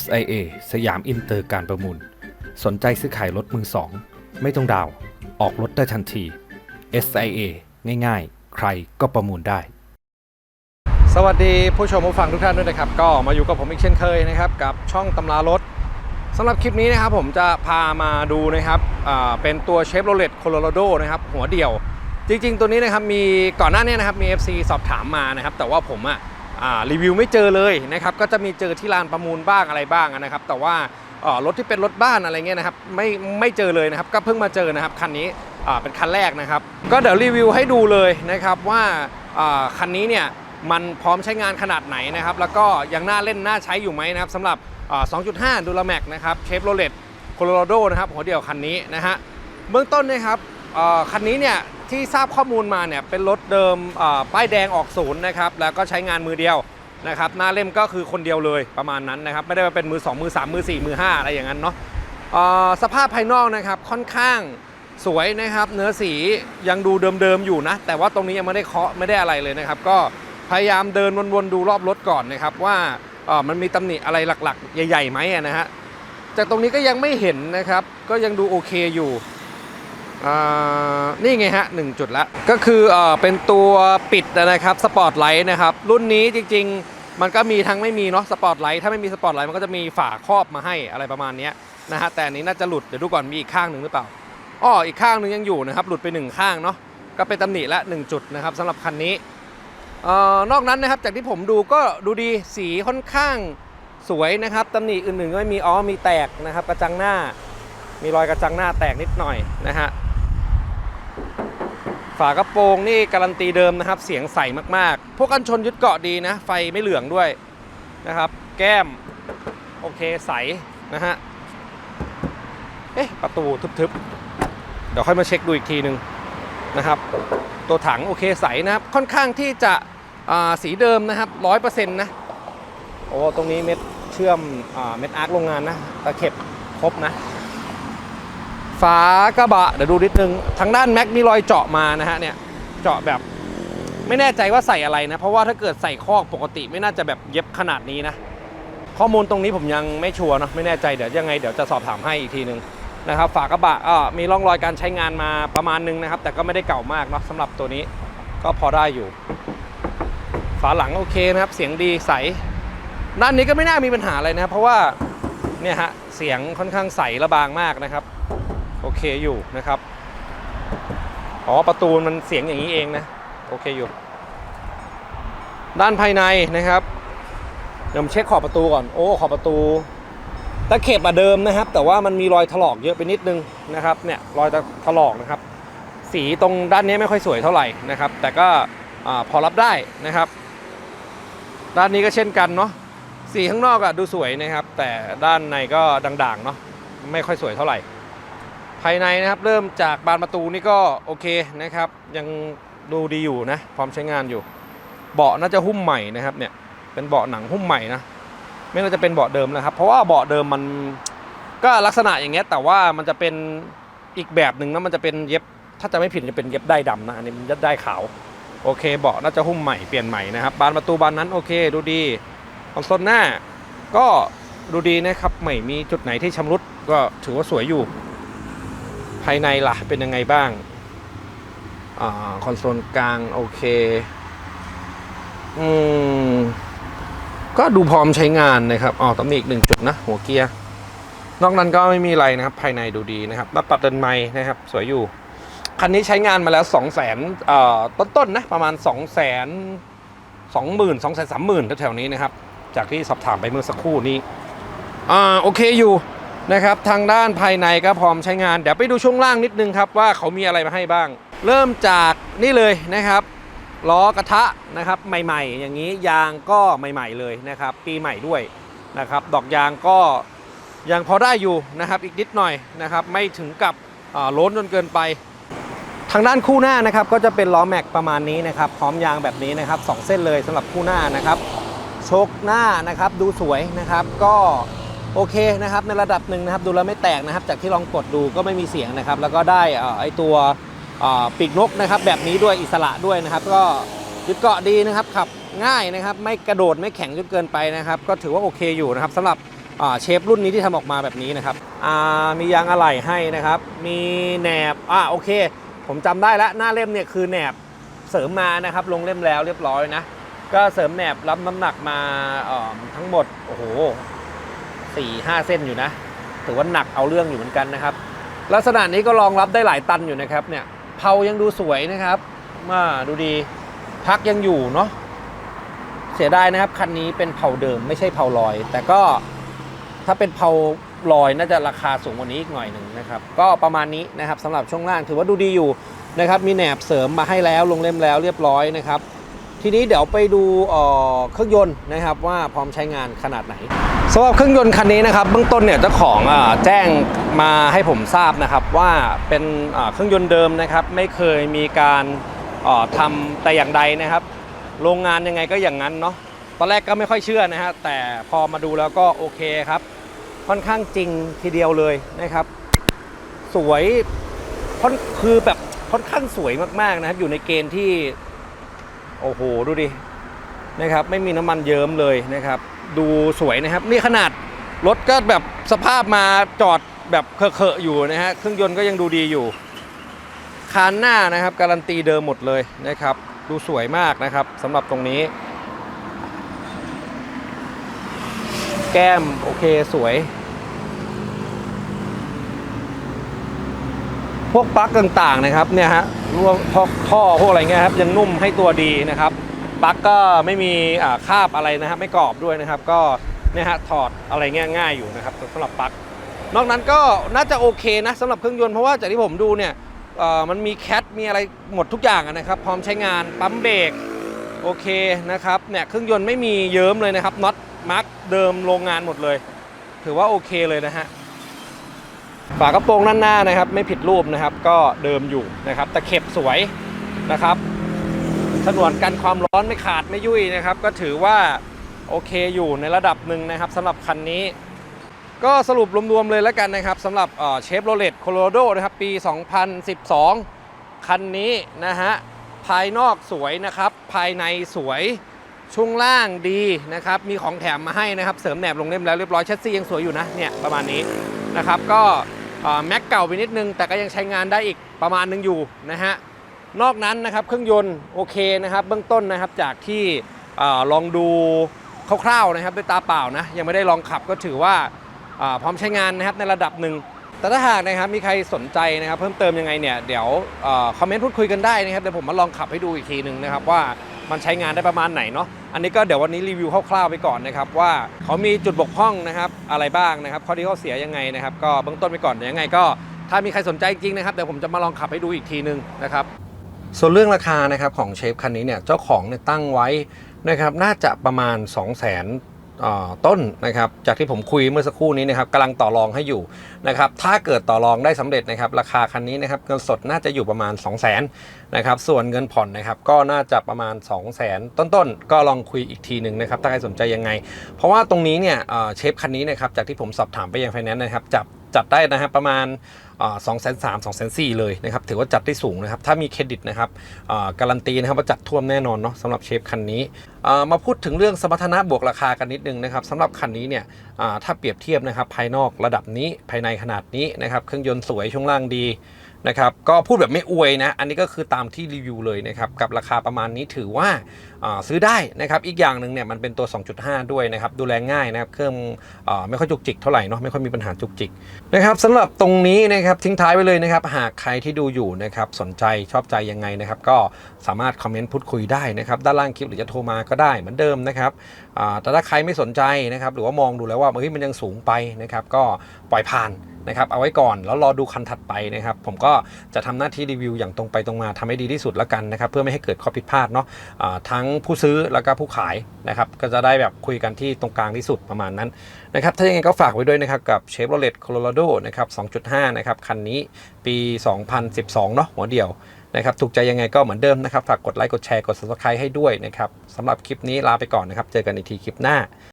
SIA สยามอินเตอร์การประมูล สนใจซื้อขายรถมือสอง ไม่ต้องดาว ออกรถได้ทันที SIA ง่ายๆ ใครก็ประมูลได้ สวัสดีผู้ชมผู้ฟังทุกท่านด้วยนะครับ ก็มาอยู่กับผมอีกเช่นเคยนะครับ กับช่องตำรารถสำหรับคลิปนี้นะครับผมจะพามาดูนะครับเป็นตัวเชฟโรเลตโคโลราโดนะครับหัวเดี่ยว จริง ๆ ตัวนี้นะครับมีก่อนหน้านี้นะครับมี FC สอบถามมานะครับแต่ว่าผมอะอ่า รีวิวไม่เจอเลยนะครับก็จะมีเจอที่ลานประมูลบ้างอะไรบ้างนะครับ แต่ว่ารถที่เป็นรถบ้านอะไรเงี้ยนะครับไม่ไม่เจอเลยนะครับ ก็เพิ่งมาเจอนะครับคันนี้เป็นคันแรกนะครับ ก็เดี๋ยวรีวิวให้ดูเลยนะครับว่าคันนี้เนี่ยมันพร้อมใช้งานขนาดไหนนะครับ แล้วก็ยังน่าเล่นน่าใช้อยู่ไหมนะครับสำหรับ 2.5 ดูลาแม็กนะครับเชฟโรเลตโคโลราโดนะครับหัวเดียวคันนี้นะฮะเบื้องต้นนะครับคันนี้เนี่ย ที่ทราบข้อมูลมาเนี่ยเป็นรถเดิมป้ายแดงออกศูนย์นะครับแล้วก็ใช้งานมือเดียวนะครับหน้าเล่มก็คือคนเดียวเลยประมาณนั้นนะครับไม่ได้ว่าเป็นมือ 2 มือ 3 มือ 4 มือ 5 อะไรอย่างนั้นเนาะสภาพภายนอกนะครับค่อนข้างสวยนะครับ เนื้อสียังดูเดิมๆอยู่นะ แต่ว่าตรงนี้ยังไม่ได้เคาะไม่ได้อะไรเลยนะครับ ก็พยายามเดินวนๆดูรอบรถก่อนนะครับ ว่ามันมีตำหนิอะไรหลักๆ ใหญ่ๆไหมนะฮะจากตรงนี้ก็ยังไม่เห็นนะครับ ก็ยังดูโอเคอยู่ นี่ไงฮะหนึ่งจุดละ ก็คือเอเป็นตัวปิดนะครับสปอตไลท์นะครับ รุ่นนี้จริง ๆ มันก็มีทั้งไม่มีเนาะสปอตไลท์ถ้าไม่มีสปอตไลท์มันก็จะมีฝาครอบมาให้อะไรประมาณนี้นะฮะแต่อันนี้น่าจะหลุดเดี๋ยวดูก่อนมีอีกข้างหนึ่งหรือเปล่าอ้ออีกข้างหนึ่งยังอยู่นะครับ หลุดไปหนึ่งข้างเนาะก็เป็นตำหนิละหนึ่งจุดนะครับสำหรับคันนี้นอกนั้นนะครับจากที่ผมดูก็ดูดีสีค่อนข้างสวยนะครับตำหนิอื่นๆก็ไม่มีอ๋อมีแตกนะครับ กระจังหน้า มีรอยกระจังหน้าแตกนิดหน่อยนะฮะ ฝากระโปรงนี่การันตีเดิมนะครับ เสียงใสมากๆ พวกกันชนยึดเกาะดีนะ ไฟไม่เหลืองด้วยนะครับ แก้ม โอเคใสนะฮะ เอ๊ะ ประตูทึบๆ เดี๋ยวค่อยมาเช็คดูอีกทีหนึ่งนะครับ ตัวถังโอเคใสนะครับ ค่อนข้างที่จะอ่าสีเดิมนะครับร้อยเปอร์เซ็นต์นะ โอ้ ตรงนี้เม็ดเชื่อมอาเม็ดอาร์คโรงงานนะ ตะเข็บครบนะ ฝากระบะเดี๋ยวดูนิดนึงทางด้านแม็กมีรอยเจาะมานะฮะเนี่ยเจาะแบบไม่แน่ใจว่าใส่อะไรนะ เพราะว่าถ้าเกิดใส่คอกปกติไม่น่าจะแบบเย็บขนาดนี้นะ ข้อมูลตรงนี้ผมยังไม่ชัวร์เนอะไม่แน่ใจเดี๋ยวยังไงเดี๋ยวจะสอบถามให้อีกทีนึงนะครับฝากระบะก็มีร่องรอยการใช้งานมาประมาณนึงนะครับ แต่ก็ไม่ได้เก่ามากเนาะสำหรับตัวนี้ก็พอได้อยู่ ฝาหลังโอเคนะครับ เสียงดีใส ด้านนี้ก็ไม่น่ามีปัญหาอะไรนะครับเพราะว่าเนี่ยฮะเสียงค่อนข้างใสระบางมากนะครับ โอเคอยู่นะครับ อ๋อประตูมันเสียงอย่างนี้เองนะ โอเคอยู่ ด้านภายในนะครับ เดี๋ยวผมเช็คขอบประตูก่อน โอ้ ขอบประตูตะเข็บอะเดิมนะครับ แต่ว่ามันมีรอยถลอกเยอะไปนิดนึงนะครับ เนี่ยรอยถลอกนะครับ สีตรงด้านนี้ไม่ค่อยสวยเท่าไหร่นะครับ แต่ก็พอรับได้นะครับ ด้านนี้ก็เช่นกันเนาะ สีข้างนอกอะดูสวยนะครับ แต่ด้านในก็ด่างๆเนาะ ไม่ค่อยสวยเท่าไหร่ายในนะครับเริ่มจากบานประตูนี่ก็โอเคนะครับ ยังดูดีอยู่นะพร้อมใช้งานอยู่ เบาะน่าจะหุ้มใหม่นะครับเนี่ยเป็นเบาะหนังหุ้มใหม่นะไม่น่าจะเป็นเบาะเดิมนะครับเพราะว่าเบาะเดิมมันก็ลักษณะอย่างเงี้ยแต่ว่ามันจะเป็นอีกแบบหนึ่งนะมันจะเป็นเย็บถ้าจะไม่ผิดจะเป็นเย็บได้ดำนะอันนี้มันจะได้ขาวโอเคเบาะน่าจะหุ้มใหม่เปลี่ยนใหม่นะครับบานประตูบานนั้นโอเคดูดีคอนโซลหน้า ก็ดูดีนะครับไม่มีจุดไหนที่ชำรุดก็ถือว่าสวยอยู่ายในล่ะ เป็นยังไงบ้างอคอนโซลกลาง โอเค อืม ก็ดูพร้อมใช้งานนะครับอ๋อตำหนิอีกหนึ่งจุดนะ หัวเกียร์ นอกนั้นก็ไม่มีอะไรนะครับ ภายในดูดีนะครับมาปัดเดินไม้นะครับ สวยอยู่ คันนี้ใช้งานมาแล้ว2 0 0 0 0 0เอ่อต้นๆนะ ประมาณ2 0 0 0 0 0 2 0 0 0 0 2 3 0 0 0 0แถวๆนี้นะครับ จากที่สอบถามไปเมื่อสักครู่นี้ อ่า โอเคอยู่ นะครับทางด้านภายในก็พร้อมใช้งาน เดี๋ยวไปดูช่วงล่างนิดนึงครับว่าเขามีอะไรมาให้บ้าง เริ่มจากนี่เลยนะครับล้อกระทะนะครับใหม่ ๆ อย่างนี้ยางก็ใหม่ ๆ เลยนะครับ ปีใหม่ด้วยนะครับ ดอกยางก็ยังพอได้อยู่นะครับอีกนิดหน่อยนะครับ ไม่ถึงกับอ่าโล้นจนเกินไป ทางด้านคู่หน้านะครับก็จะเป็นล้อแม็กประมาณนี้นะครับพร้อมยางแบบนี้นะครับสองเส้นเลยสำหรับคู่หน้านะครับโชคหน้านะครับดูสวยนะครับ ก็ โอเคนะครับในระดับหนึ่งนะครับดูแล้วไม่แตกนะครับ จากที่ลองกดดูก็ไม่มีเสียงนะครับ แล้วก็ได้เอ่อไอตัวปีกนกนะครับ แบบนี้ด้วยอิสระด้วยนะครับ ก็ยึดเกาะดีนะครับขับง่ายนะครับ ไม่กระโดดไม่แข็งจนเกินไปนะครับ ก็ถือว่าโอเคอยู่นะครับสำหรับเชฟรุ่นนี้ที่ทำออกมาแบบนี้นะครับมียางอะไหล่ให้นะครับ มีแหนบอ่าโอเค ผมจำได้แล้วหน้าเล่มเนี่ยคือแหนบเสริมมานะครับ ลงเล่มแล้วเรียบร้อยนะก็เสริมแหนบรับน้ำหนักมาทั้งหมดโอ้โห สี่ห้าเส้นอยู่นะ ถือว่าหนักเอาเรื่องอยู่เหมือนกันนะครับ ลักษณะนี้ก็รองรับได้หลายตันอยู่นะครับเนี่ยเผายังดูสวยนะครับมาดูดีพักยังอยู่เนาะเสียดายนะครับคันนี้เป็นเผาเดิมไม่ใช่เผาลอย แต่ก็ถ้าเป็นเผาลอยน่าจะราคาสูงกว่านี้อีกหน่อยหนึ่งนะครับ ก็ประมาณนี้นะครับสำหรับช่วงล่างถือว่าดูดีอยู่นะครับ มีแหนบเสริมมาให้แล้วลงเล่มแล้วเรียบร้อยนะครับ ทีนี้เดี๋ยวไปดูเครื่องยนต์นะครับว่าพร้อมใช้งานขนาดไหนสำหรับเครื่องยนต์คันนี้นะครับเบื้องต้นเนี่ยเจ้าของอแจ้งมาให้ผมทราบนะครับว่าเป็นเครื่องยนต์เดิมนะครับไม่เคยมีการเอ่อทำแต่อย่างใดนะครับ โรงงานยังไงก็อย่างนั้นเนาะตอนแรกก็ไม่ค่อยเชื่อนะฮะแต่พอมาดูแล้วก็โอเคครับ ค่อนข้างจริงทีเดียวเลยนะครับ สวยค,คือแบบค่อนข้างสวยมากๆนะครับอยู่ในเกณฑ์ที่ โอ้โห ดูดิ นะครับ ไม่มีน้ำมันเยิ้มเลยนะครับ ดูสวยนะครับ นี่ขนาดรถก็แบบสภาพมาจอดแบบเคอะๆอยู่นะฮะ เครื่องยนต์ก็ยังดูดีอยู่ คานหน้านะครับ การันตีเดิมหมดเลยนะครับ ดูสวยมากนะครับสำหรับตรงนี้ แก้มโอเคสวยพวกปลั๊กต่างๆนะครับเนี่ยฮะ รวมพวท่อพวกอะไรเงี้ยครับยังนุ่มให้ตัวดีนะครับปลั๊กก็ไม่มีคาบอะไรนะครับไม่กรอบด้วยนะครับ ก็เนี่ยฮะถอดอะไรเงี้ยง่ายอยู่นะครับสำหรับปลั๊กนอกนั้นก็น่าจะโอเคนะสำหรับเครื่องยนต์เพราะว่าจากที่ผมดูเนี่ยมันมีแคทมีอะไรหมดทุกอย่างนะครับพร้อมใช้งานปั๊มเบรกโอเคนะครับเนี่ยเครื่องยนต์ไม่มีเยิ้มเลยนะครับน็อตมาร์กเดิมโรงงานหมดเลย ถือว่าโอเคเลยนะฮะ ฝากระโปรงด้านหน้านะครับ ไม่ผิดรูปนะครับ ก็เดิมอยู่นะครับตะเข็บสวยนะครับฉนวนกันความร้อนไม่ขาดไม่ยุ่ยนะครับ ก็ถือว่าโอเคอยู่ในระดับหนึ่งนะครับสำหรับคันนี้ ก็สรุปรวมๆเลยแล้วกันนะครับสำหรับเชฟโรเลตโคโลราโดนะครับปี 2012 คันนี้นะฮะภายนอกสวยนะครับ ภายในสวยช่วงล่างดีนะครับ มีของแถมมาให้นะครับ เสริมแหนบลงเล่มแล้วเรียบร้อยแชสซี่ยังสวยอยู่นะเนี่ยประมาณนี้นะครับ ก็ แม็กเก่าไปนิดนึง แต่ก็ยังใช้งานได้อีกประมาณนึงอยู่นะฮะนอกนั้นนะครับเครื่องยนต์โอเคนะครับเบื้องต้นนะครับจากที่อลองดูคร่าวๆนะครับด้วยตาเปล่านะยังไม่ได้ลองขับก็ถือว่าอ่าพร้อมใช้งานนะครับในระดับหนึ่งแต่ถ้าหากนะครับมีใครสนใจนะครับเพิ่มเติมยังไงเนี่ยเดี๋ยวคอมเมนต์พูดคุยกันได้นะครับเดี๋ยวผมมาลองขับให้ดูอีกทีหนึ่งนะครับว่ามันใช้งานได้ประมาณไหนเนาะ อันนี้ก็เดี๋ยววันนี้รีวิวคร่าวๆไปก่อนนะครับว่าเขามีจุดบกพร่องนะครับอะไรบ้างนะครับข้อดีข้อเสียยังไงนะครับก็เบื้องต้นไปก่อนยังไงก็ถ้ามีใครสนใจจริงนะครับเดี๋ยวผมจะมาลองขับให้ดูอีกทีหนึงนะครับส่วนเรื่องราคานะครับของเชฟคันนี้เนี่ยเจ้าของเนี่ยตั้งไว้นะครับน่าจะประมาณ 2 0 0 0 0 ต้นนะครับจากที่ผมคุยเมื่อสักครู่นี้นะครับกำลังต่อรองให้อยู่นะครับถ้าเกิดต่อรองได้สำเร็จนะครับราคาคันนี้นะครับเงินสดน่าจะอยู่ประมาณ 2 0 0 0 0นนะครับส่วนเงินผ่อนนะครับก็น่าจะประมาณ 2 0 0 0 0 0ต้นๆ ก็ลองคุยอีกทีหนึ่งนะครับถ้าใครสนใจยังไง เพราะว่าตรงนี้เนี่ยเอ่อเชฟคันนี้นะครับจากที่ผมสอบถามไปยังไฟแนนซ์นะครับจับ จัดได้นะครับประมาณสองแสนสามสองแสนสี่เลยนะครับถือว่าจัดได้สูงนะครับ ถ้ามีเครดิตนะครับการันตีนะครับว่าจัดท่วมแน่นอนเนาะสำหรับเชฟคันนี้มาพูดถึงเรื่องสมรรถนะบวกราคากันนิดนึงนะครับสำหรับคันนี้เนี่ยถ้าเปรียบเทียบนะครับภายนอกระดับนี้ภายในขนาดนี้นะครับเครื่องยนต์สวยช่วงล่างดี นะครับก็พูดแบบไม่อวยนะ อันนี้ก็คือตามที่รีวิวเลยนะครับ กับราคาประมาณนี้ถือว่าซื้อได้นะครับ อีกอย่างหนึ่งเนี่ยมันเป็นตัว 2.5 ด้วยนะครับ ดูแลง่ายนะครับ เครื่องอไม่ค่อยจุกจิกเท่าไหร่เนาะไม่ค่อยมีปัญหาจุกจิกนะครับสำหรับตรงนี้นะครับทิ้งท้ายไว้เลยนะครับ หากใครที่ดูอยู่นะครับสนใจชอบใจยังไงนะครับ ก็สามารถคอมเมนต์พูดคุยได้นะครับด้านล่างคลิปหรือจะโทรมาก็ได้เหมือนเดิมนะครับแต่ถ้าใครไม่สนใจนะครับหรือว่ามองดูแล้วว่าเฮ้ยมันยังสูงไปนะครับก็ปล่อยผ่าน นะครับเอาไว้ก่อนแล้วรอดูคันถัดไปนะครับผมก็จะทำหน้าที่รีวิวอย่างตรงไปตรงมาทำให้ดีที่สุดแล้วกันนะครับเพื่อไม่ให้เกิดข้อผิดพลาดเนาะะทั้งผู้ซื้อแล้วก็ผู้ขายนะครับก็จะได้แบบคุยกันที่ตรงกลางที่สุดประมาณนั้นนะครับถ้าอยังไงก็ฝากไว้ด้วยนะครับกับ Chevrolet Colorado นะครับ2.5 นะครับคันนี้ปี 2012 เนาะหัวเดียวนะครับถูกใจยังไงก็เหมือนเดิมนะครับ ฝากกดไลค์ กดแชร์ กด subscribe ให้ด้วยนะครับสำหรับคลิปนี้ลาไปก่อนนะครับ เจอกันอีกทีคลิปหน้า